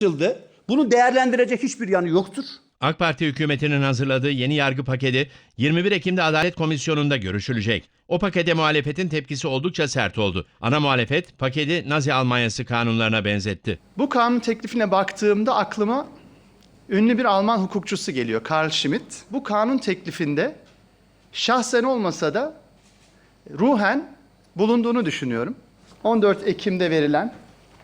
tartışıldı. Bunu değerlendirecek hiçbir yanı yoktur. AK Parti hükümetinin hazırladığı yeni yargı paketi 21 Ekim'de Adalet Komisyonu'nda görüşülecek. O pakete muhalefetin tepkisi oldukça sert oldu. Ana muhalefet paketi Nazi Almanyası kanunlarına benzetti. Bu kanun teklifine baktığımda aklıma ünlü bir Alman hukukçusu geliyor Karl Schmitt. Bu kanun teklifinde şahsen olmasa da ruhen bulunduğunu düşünüyorum. 14 Ekim'de verilen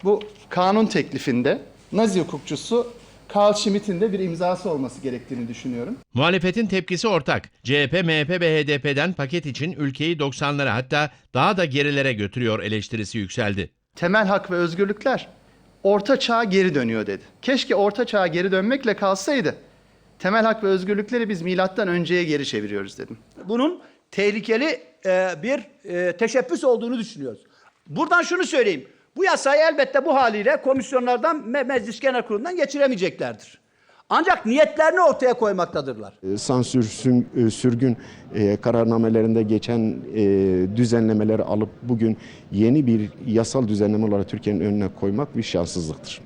bu kanun teklifinde Nazi hukukçusu Karl Schmitt'in de bir imzası olması gerektiğini düşünüyorum. Muhalefetin tepkisi ortak. CHP, MHP ve HDP'den paket için ülkeyi 90'lara hatta daha da gerilere götürüyor eleştirisi yükseldi. temel hak ve özgürlükler orta çağa geri dönüyor dedi. Keşke orta çağa geri dönmekle kalsaydı. Temel hak ve özgürlükleri biz milattan önceye geri çeviriyoruz dedim. Bunun tehlikeli e, bir e, teşebbüs olduğunu düşünüyoruz. Buradan şunu söyleyeyim. Bu yasayı elbette bu haliyle komisyonlardan me- Meclis Genel Kurulu'ndan geçiremeyeceklerdir. Ancak niyetlerini ortaya koymaktadırlar. E, sansür, e, sürgün e, kararnamelerinde geçen e, düzenlemeleri alıp bugün yeni bir yasal düzenleme olarak Türkiye'nin önüne koymak bir şanssızlıktır.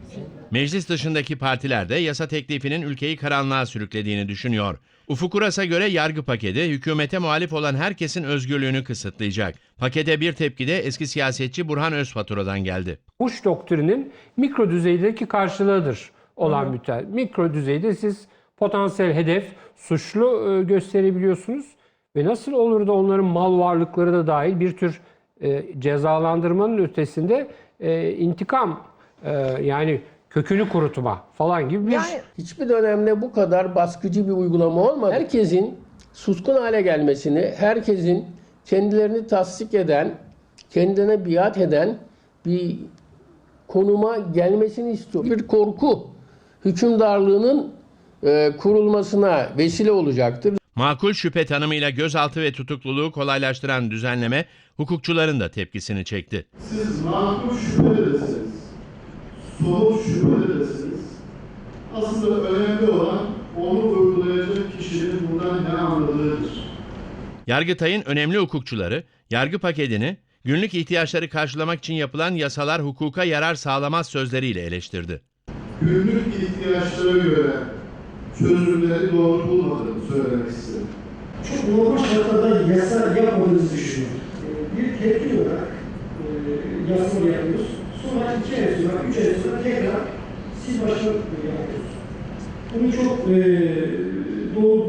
Meclis dışındaki partiler de yasa teklifinin ülkeyi karanlığa sürüklediğini düşünüyor. Ufuk Uras'a göre yargı paketi hükümete muhalif olan herkesin özgürlüğünü kısıtlayacak. Pakete bir tepki de eski siyasetçi Burhan Özfatura'dan geldi. Bush doktrinin mikro düzeydeki karşılığıdır olan mütel. Mikro düzeyde siz potansiyel hedef, suçlu e, gösterebiliyorsunuz ve nasıl olur da onların mal varlıkları da dahil bir tür e, cezalandırmanın ötesinde e, intikam yani kökünü kurutma falan gibi bir Hiçbir dönemde bu kadar baskıcı bir uygulama olmadı. Herkesin suskun hale gelmesini, herkesin kendilerini tasdik eden, kendine biat eden bir konuma gelmesini istiyor. Bir korku hükümdarlığının e, kurulmasına vesile olacaktır. Makul şüphe tanımıyla gözaltı ve tutukluluğu kolaylaştıran düzenleme hukukçuların da tepkisini çekti. Siz makul şüphedesiniz, somut şüphedesiniz. Aslında önemli olan onu uygulayacak kişinin bundan ne anladığıdır. Yargıtay'ın önemli hukukçuları yargı paketini günlük ihtiyaçları karşılamak için yapılan yasalar hukuka yarar sağlamaz sözleriyle eleştirdi. Günlük ihtiyaçlara göre çözümleri doğru bulmadığını söylemek istedim. çok normal şartlarda yasa yapmadığınızı düşünüyorum. Ee, Bir tepki olarak e, yasa yapıyoruz. Sonra iki ay sonra, üç ay sonra tekrar siz başa yapıyorsunuz. Bunu çok e, doğru